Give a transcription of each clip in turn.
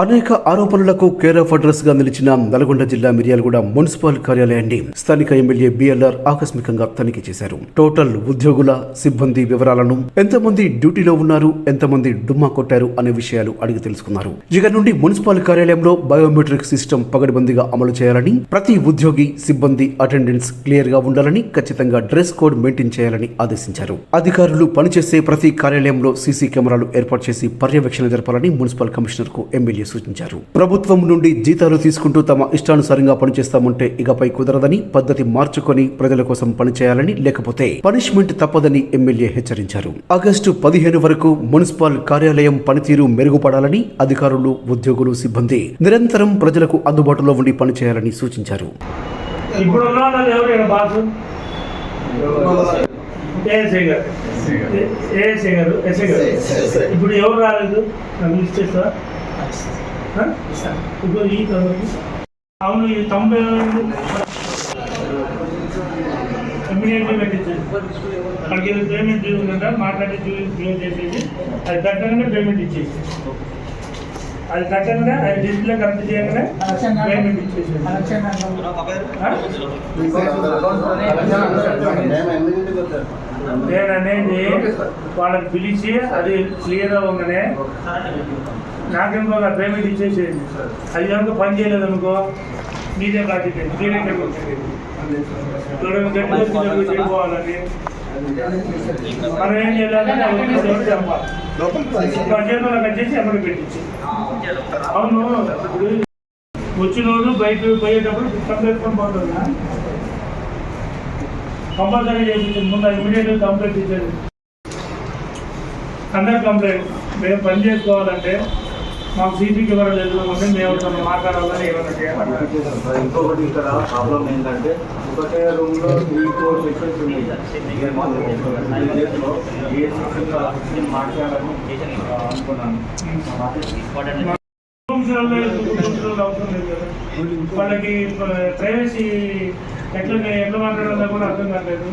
అనేక ఆరోపణలకు care of అడ్రస్గా నిలిచిన నల్గొండ జిల్లా మిర్యాలగూడ మున్సిపల్ కార్యాలయాన్ని స్థానిక ఎమ్మెల్యే బిఎల్ఆర్ ఆకస్మికంగా తనిఖీ చేశారు. టోటల్ ఉద్యోగుల సిబ్బంది వివరాలను ఎంతమంది డ్యూటీలో ఉన్నారు ఎంతమంది డుమ్మా కొట్టారు అనే విషయాలు అడిగి తెలుసుకున్నారు. ఇక నుండి మున్సిపల్ కార్యాలయంలో బయోమెట్రిక్ సిస్టమ్ పగడిబందీగా అమలు చేయాలని ప్రతి ఉద్యోగి సిబ్బంది అటెండెన్స్ క్లియర్గా ఉండాలని ఖచ్చితంగా డ్రెస్ కోడ్ మెయింటైన్ చేయాలని ఆదేశించారు. అధికారులు పనిచేసే ప్రతి కార్యాలయంలో సీసీ కెమెరాలు ఏర్పాటు చేసి పర్యవేక్షణ జరపాలని మున్సిపల్ కమిషనర్కు ఎమ్మెల్యే సూచించారు. ప్రభుత్వం నుండి జీతాలు తీసుకుంటూ తమ ఇష్టానుసారంగా పనిచేస్తామంటే ఇకపై కుదరదని పద్ధతి మార్చుకొని ప్రజల కోసం పనిచేయాలని లేకపోతే పనిష్మెంట్ తప్పదని ఎమ్మెల్యే హెచ్చరించారు. ఆగస్టు పదిహేను వరకు మున్సిపల్ కార్యాలయం పనితీరు మెరుగుపడాలని అధికారులు ఉద్యోగులు సిబ్బంది నిరంతరం ప్రజలకు అందుబాటులో ఉండి పనిచేయాలని సూచించారు. ఇప్పుడు ఎవరు రాలేదు? నాకు ఈ అవును ఈ తొంభై ఇమీడియట్లీ పెట్టించండి అక్కడికి పేమెంట్ డ్యూ మాట్లాడి డ్యూ చేసేసి అది కట్టగానే పేమెంట్ ఇచ్చేసి అది కట్టగానే అది డిస్ప్లే కరెక్ట్ చేయగానే పేమెంట్ ఇచ్చేసి నేను అనేది వాళ్ళకి పిలిచి అది క్లియర్ అవ్వగానే నాకేం బాగా పేమెంట్ ఇచ్చేసేయండి అది కనుక పని చేయలేదు అనుకో మీదే బాధ్యత మీరే మనం ఏం చేయాలంటే పదిహేను అక్కడ పెట్టించి. అవును. ఇప్పుడు వచ్చినోడు బయట పోయేటప్పుడు కంప్లైంట్ పోతుంది కంపల్సరీ చేయించండి. ముందు ఇమీడియట్గా కంప్లైంట్ ఇచ్చేది అందరు కంప్లైంట్. మేము పని చేసుకోవాలంటే మాకు సీసీ కెమెరా తెలుసుకుంటే మేము తను మాట్లాడాలని ఏమైనా చేయాలి? ఇంకొకటి ఇక్కడ ప్రాబ్లం ఏంటంటే ఒకటే రూమ్లో త్రీ ఫోర్ సెక్షన్స్ ఉన్నాయి. డేస్లో ఏ సెక్షన్ మాట్లాడాలని అనుకున్నాను. వాళ్ళకి ప్రైవసీ ఎట్లా ఎట్లా మాట్లాడాలో కూడా అర్థం కాలేదు.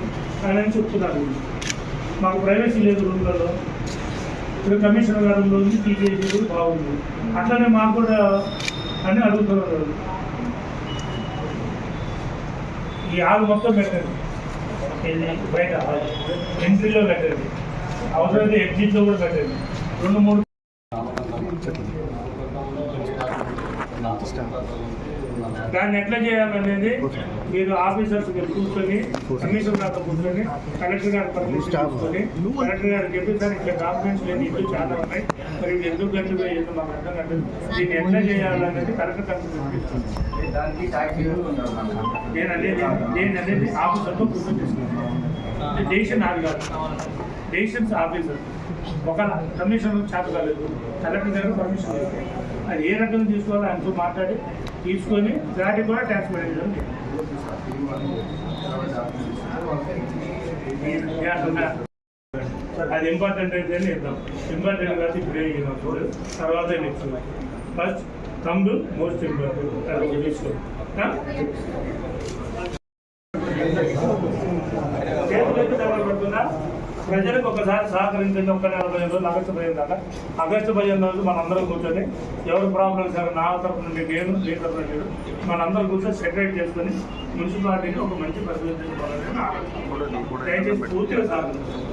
అని చెప్తున్నారు మాకు ప్రైవసీ లేదు రూమ్లలో ఇప్పుడు కమిషనర్ గారు ఉంది టీజేసీ కూడా బాగుంది అట్లనే మాకు కూడా అని అడుగుతున్నారు. ఈ హాల్ మొత్తం పెట్టండి. బయట ఎంట్రీలో పెట్టండి. అవసరమైతే ఎగ్జిట్లో కూడా పెట్టండి. రెండు మూడు దాన్ని ఎట్లా చేయాలనేది మీరు ఆఫీసర్స్ కూర్చొని కమిషనర్ గారితో కూర్చొని కలెక్టర్ గారి తీసుకొని కలెక్టర్ గారికి చెప్పి సార్ ఇట్లా డాక్యుమెంట్స్ లేని ఇల్లు చాలా ఉన్నాయి. మరి ఇవి ఎందుకు గంటలు వేయదు మాకు అర్థం కాదు దీన్ని ఎట్లా చేయాలనేది దానికి ట్యాక్స్ నేను అనేది నేను అనేది ఆఫీసర్తో కూర్చొని తీసుకున్నాను డెసిషన్ నాది కాదు. Decisions officer. ఒక కమిషన్ చేత కాలేదు. కలెక్టర్ గారు పర్మిషన్ అది ఏ రకంగా తీసుకోవాలో ఆయనతో మాట్లాడి తీసుకొని దానికి కూడా ట్యాక్స్ మేనేజ్మెంట్ అది ఇంపార్టెంట్ అయితే ఇద్దాం ఇంపార్టెంట్ కాదు ఇప్పుడే తర్వాత నెక్స్ట్ ఫస్ట్ తమ్ముడు మోస్ట్ ఇంపార్టెంట్ తీసుకోండి తీసుకో ప్రజలకు ఒకసారి సహకరించండి. ఒక నెల పదిహేను రోజులు ఆగస్టు పదిహేను దాకా. ఆగస్టు పదిహేను రోజులు మనందరం కూర్చొని ఎవరు ప్రాబ్లం సార్ నా తరపు నుండి నేను మీ తరపు నుండి మనందరం కూర్చొని సెటరేట్ చేసుకొని మున్సిపాలిటీని ఒక మంచి పరిస్థితి దయచేసి పూర్తిగా సహకరించండి.